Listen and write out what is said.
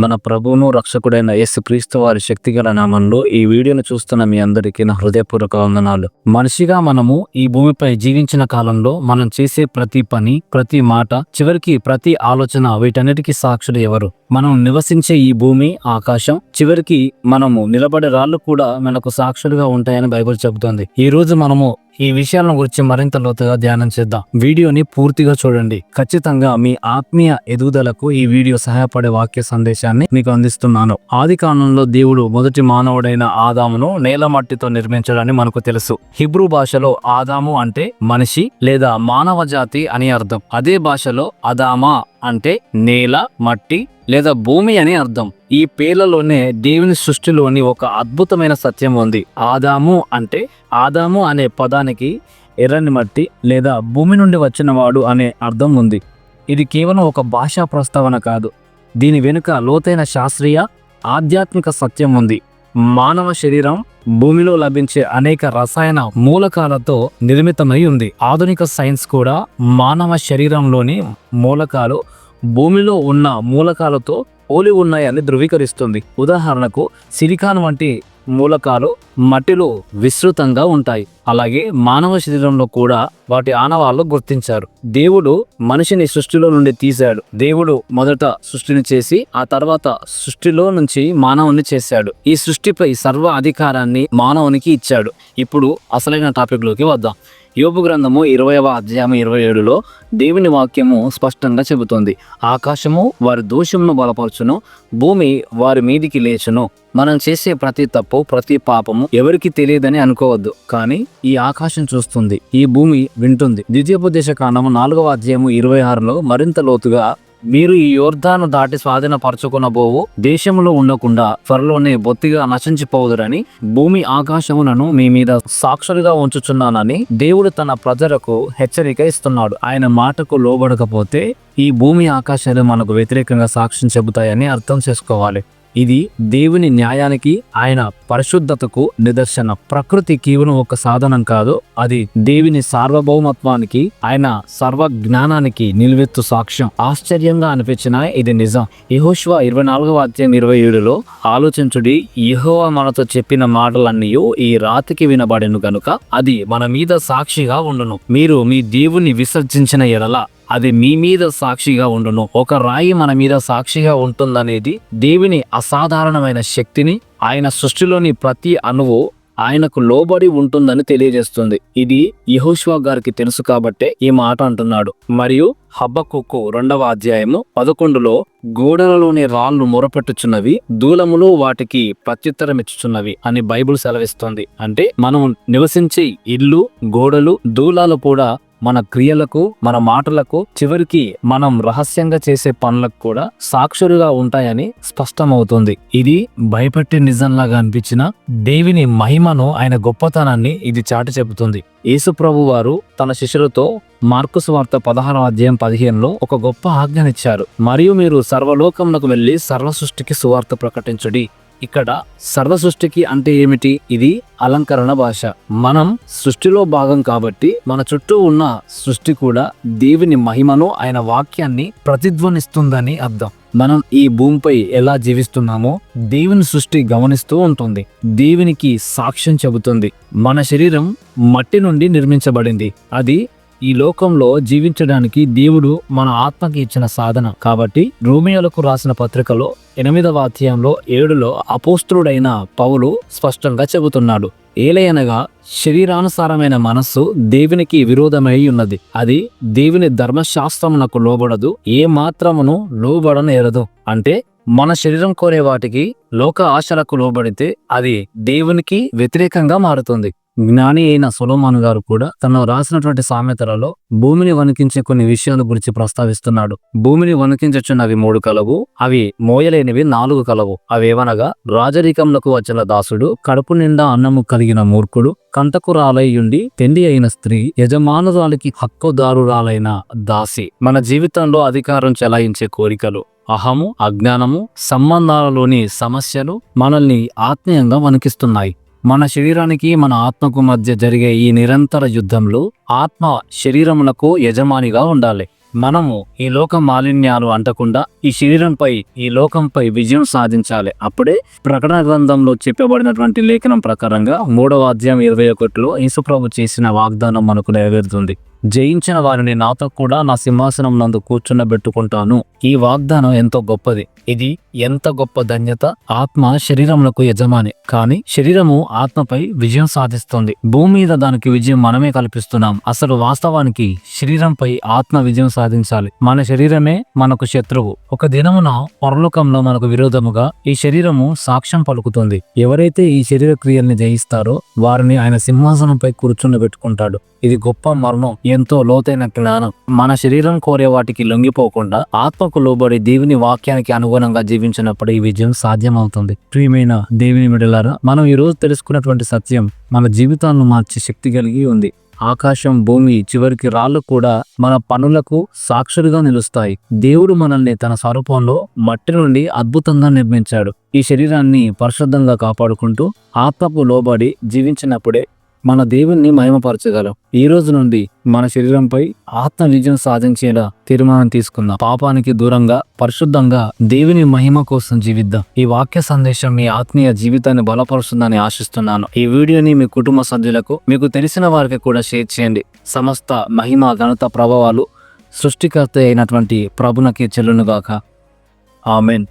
మన ప్రభువును రక్షకుడైన యేసుక్రీస్తు వారి శక్తిగల నామంలో ఈ వీడియోను చూస్తున్న మీ అందరికీ నా హృదయపూర్వక వందనాలు. మనిషిగా మనము ఈ భూమిపై జీవించిన కాలంలో మనం చేసే ప్రతి పని ప్రతి మాట చివరికి ప్రతి ఆలోచన వీటన్నిటికీ సాక్షులు ఎవరు? మనం నివసించే ఈ భూమి ఆకాశం చివరికి మనము నిలబడే రాళ్ళు కూడా మనకు సాక్షులుగా ఉంటాయని బైబిల్ చెబుతోంది. ఈ రోజు మనము ఈ విషయాలను గురించి మరింత లోతుగా ధ్యానం చేద్దాం. వీడియోని పూర్తిగా చూడండి. ఖచ్చితంగా మీ ఆత్మీయ ఎదుగుదలకు ఈ వీడియో సహాయపడే వాక్య సందేశాన్ని మీకు అందిస్తున్నాను. ఆది కాలంలో దేవుడు మొదటి మానవుడైన ఆదామును నేల మట్టితో నిర్మించడని మనకు తెలుసు. హిబ్రూ భాషలో ఆదాము అంటే మనిషి లేదా మానవ జాతి అని అర్థం. అదే భాషలో అదామా అంటే నేల మట్టి లేదా భూమి అని అర్థం. ఈ పేర్లలోనే దేవుని సృష్టిలోని ఒక అద్భుతమైన సత్యం ఉంది. ఆదాము అంటే ఆదాము అనే పదానికి ఎర్రని మట్టి లేదా భూమి నుండి వచ్చినవాడు అనే అర్థం ఉంది. ఇది కేవలం ఒక భాషా ప్రస్తావన కాదు. దీని వెనుక లోతైన శాస్త్రీయ ఆధ్యాత్మిక సత్యం ఉంది. మానవ శరీరం భూమిలో లభించే అనేక రసాయన మూలకాలతో నిర్మితమై ఉంది. ఆధునిక సైన్స్ కూడా మానవ శరీరంలోని మూలకాలు భూమిలో ఉన్న మూలకాలతో పోలి ఉన్నాయని ధృవీకరిస్తుంది. ఉదాహరణకు సిలికాన్ వంటి మూలకాలు మట్టిలో విస్తృతంగా ఉంటాయి. అలాగే మానవ శరీరంలో కూడా వాటి ఆనవాళ్ళు గుర్తించారు. దేవుడు మనిషిని సృష్టిలో నుండి తీశాడు. దేవుడు మొదట సృష్టిని చేసి ఆ తర్వాత సృష్టిలో నుంచి మానవుని చేశాడు. ఈ సృష్టిపై సర్వ అధికారాన్ని మానవునికి ఇచ్చాడు. ఇప్పుడు అసలైన టాపిక్లోకి వద్దాం. యోపు గ్రంథము ఇరవైవ అధ్యాయం ఇరవై ఏడులో దేవుని వాక్యము స్పష్టంగా చెబుతోంది. ఆకాశము వారి దోషమును బలపరచును భూమి వారి మీదికి లేచును. మనం చేసే ప్రతి తప్పు ప్రతి పాపము ఎవరికి తెలియదని అనుకోవద్దు. కానీ ఈ ఆకాశం చూస్తుంది. ఈ భూమి వింటుంది. ద్వితీయోపదేశ కాండము నాలుగవ అధ్యాయము ఇరవై ఆరులో మరింత లోతుగా మీరు ఈ యోర్ధాను దాటి స్వాధీనపరచుకునబోవు దేశంలో ఉండకుండా త్వరలోనే బొత్తిగా నశించిపోదురని భూమి ఆకాశములను మీ మీద సాక్షులుగా ఉంచుచున్నానని దేవుడు తన ప్రజలకు హెచ్చరిక ఇస్తున్నాడు. ఆయన మాటకు లోబడకపోతే ఈ భూమి ఆకాశాలు మనకు వ్యతిరేకంగా సాక్ష్యం చెబుతాయని అర్థం చేసుకోవాలి. ఇది దేవుని న్యాయానికి ఆయన పరిశుద్ధతకు నిదర్శనం. ప్రకృతి కేవలం ఒక సాధనం కాదు అది దేవుని సార్వభౌమత్వానికి ఆయన సర్వ జ్ఞానానికి నిలువెత్తు సాక్ష్యం. ఆశ్చర్యంగా అనిపించిన ఇది నిజం. యహోష్వా ఇరవై నాలుగవ అధ్యాయం ఇరవై ఏడులో ఆలోచించుడి యహోవ మనతో చెప్పిన మాటలన్నీ ఈ రాతికి వినబడెను గనుక అది మన మీద సాక్షిగా ఉండును. మీరు మీ దేవుని విసర్జించిన ఎడల అది మీ మీద సాక్షిగా ఉండును. ఒక రాయి మన మీద సాక్షిగా ఉంటుందనేది దేవుని అసాధారణమైన శక్తిని ఆయన సృష్టిలోని ప్రతి అణువు ఆయనకు లోబడి ఉంటుందని తెలియజేస్తుంది. ఇది యహోష్వా గారికి తెలుసు కాబట్టే ఈ మాట అంటున్నాడు. మరియు హబ్బకుక్కు రెండవ అధ్యాయము పదకొండులో గోడలలోని రాళ్ళు మొరపెట్టుచున్నవి దూలములు వాటికి ప్రత్యుత్తరమిచ్చుచున్నవి అని బైబుల్ సెలవిస్తుంది. అంటే మనం నివసించే ఇల్లు గోడలు దూలాలు కూడా మన క్రియలకు మన మాటలకు చివరికి మనం రహస్యంగా చేసే పనులకు కూడా సాక్షులుగా ఉంటాయని స్పష్టమవుతుంది. ఇది భయపెట్టే నిజంలాగా అనిపించిన దేవిని మహిమను ఆయన గొప్పతనాన్ని ఇది చాటి చెబుతుంది. యేసుప్రభు వారు తన శిష్యులతో మార్కు వార్త పదహారవ అధ్యాయం పదిహేనులో ఒక గొప్ప ఆజ్ఞనిచ్చారు. మరియు మీరు సర్వలోకమునకు వెళ్ళి సర్వ సృష్టికి సువార్త ప్రకటించుడి. ఇక్కడ సర్వ సృష్టికి అంటే ఏమిటి? ఇది అలంకరణ భాష. మనం సృష్టిలో భాగం కాబట్టి మన చుట్టూ ఉన్న సృష్టి కూడా దేవుని మహిమను ఆయన వాక్యాన్ని ప్రతిధ్వనిస్తుందని అర్థం. మనం ఈ భూమిపై ఎలా జీవిస్తున్నామో దేవుని సృష్టి గమనిస్తూ ఉంటుంది. దేవునికి సాక్ష్యం చెబుతుంది. మన శరీరం మట్టి నుండి నిర్మించబడింది. అది ఈ లోకంలో జీవించడానికి దేవుడు మన ఆత్మకి ఇచ్చిన సాధన. కాబట్టి రోమియోలకు రాసిన పత్రికలో ఎనిమిదవ అధ్యాయంలో ఏడులో అపోస్త్రుడైన పౌలు స్పష్టంగా చెబుతున్నాడు. ఏలయనగా శరీరానుసారమైన మనస్సు దేవునికి విరోధమై ఉన్నది. అది దేవుని ధర్మశాస్త్రమునకు లోబడదు ఏ మాత్రమును లోబడనేరదు. అంటే మన శరీరం కోరే వాటికి లోక ఆశలకు లోబడితే అది దేవునికి వ్యతిరేకంగా మారుతుంది. జ్ఞాని అయిన సొలోమాను గారు కూడా తను రాసినటువంటి సామెతలలో భూమిని వణికించే కొన్ని విషయాల గురించి ప్రస్తావిస్తున్నాడు. భూమిని వణికించచ్చున్నవి మూడు కలవు అవి మోయలేనివి నాలుగు కలవు. అవేవనగా రాజరికంలకు వచ్చిన దాసుడు కడుపు నిండా అన్నము కలిగిన మూర్ఖుడు కంటకురాలయ్యుండి పెండి అయిన స్త్రీ యజమానురాలికి హక్కుదారురాలైన దాసి. మన జీవితంలో అధికారం చెలాయించే కోరికలు అహము అజ్ఞానము సంబంధాలలోని సమస్యలు మనల్ని ఆత్మీయంగా వణికిస్తున్నాయి. మన శరీరానికి మన ఆత్మకు మధ్య జరిగే ఈ నిరంతర యుద్ధంలో ఆత్మ శరీరమునకు యజమానిగా ఉండాలి. మనము ఈ లోక మాలిన్యాలు అంటకుండా ఈ శరీరంపై ఈ లోకంపై విజయం సాధించాలి. అప్పుడే ప్రకటన గ్రంథంలో చెప్పబడినటువంటి లేఖనం ప్రకారంగా మూడవ అధ్యాయం ఇరవై ఒకటిలో యేసుప్రభు చేసిన వాగ్దానం మనకు నెరవేరుతుంది. జయించిన వారిని నాతో కూడా నా సింహాసనం నందు కూర్చున్నబెట్టుకుంటాను ఈ వాగ్దానం ఎంతో గొప్పది. ఇది ఎంత గొప్ప ధన్యత? ఆత్మ శరీరములకు యజమాని. కానీ శరీరము ఆత్మపై విజయం సాధిస్తుంది. భూమి మీద దానికి విజయం మనమే కల్పిస్తున్నాం. అసలు వాస్తవానికి శరీరంపై ఆత్మ విజయం సాధించాలి. మన శరీరమే మనకు శత్రువు. ఒక దినమున పరలోకంలో మనకు విరోధముగా ఈ శరీరము సాక్ష్యం పలుకుతుంది. ఎవరైతే ఈ శరీర క్రియల్ని జయిస్తారో వారిని ఆయన సింహాసనంపై కూర్చుండబెట్టుకుంటాడు. ఇది గొప్ప మరణం ఎంతో లోతైన జ్ఞానం. మన శరీరం కోరే వాటికి లొంగిపోకుండా ఆత్మకు లోబడి దేవుని వాక్యానికి అనుగుణంగా జీవించినప్పుడు ఈ విజయం సాధ్యమవుతుంది. ప్రియమైన దేవుని మిడలారా మనం ఈ రోజు తెలుసుకున్నటువంటి సత్యం మన జీవితాలను మార్చే శక్తి కలిగి ఉంది. ఆకాశం భూమి చివరికి రాళ్ళు కూడా మన పనులకు సాక్షులుగా నిలుస్తాయి. దేవుడు మనల్ని తన స్వరూపంలో మట్టి నుండి అద్భుతంగా నిర్మించాడు. ఈ శరీరాన్ని పరిశుద్ధంగా కాపాడుకుంటూ ఆత్మకు లోబడి జీవించినప్పుడే మన దేవుణ్ణి మహిమపరచగలం. ఈ రోజు నుండి మన శరీరంపై ఆత్మ విజయం సాధించేలా తీర్మానం తీసుకుందాం. పాపానికి దూరంగా పరిశుద్ధంగా దేవుని మహిమ కోసం జీవిద్దాం. ఈ వాక్య సందేశం మీ ఆత్మీయ జీవితాన్ని బలపరుస్తుందని ఆశిస్తున్నాను. ఈ వీడియోని మీ కుటుంబ సభ్యులకు మీకు తెలిసిన వారికి కూడా షేర్ చేయండి. సమస్త మహిమ ఘనత ప్రభావాలు సృష్టికర్త అయినటువంటి ప్రభునకి చెల్లునుగాక. ఆమెన్.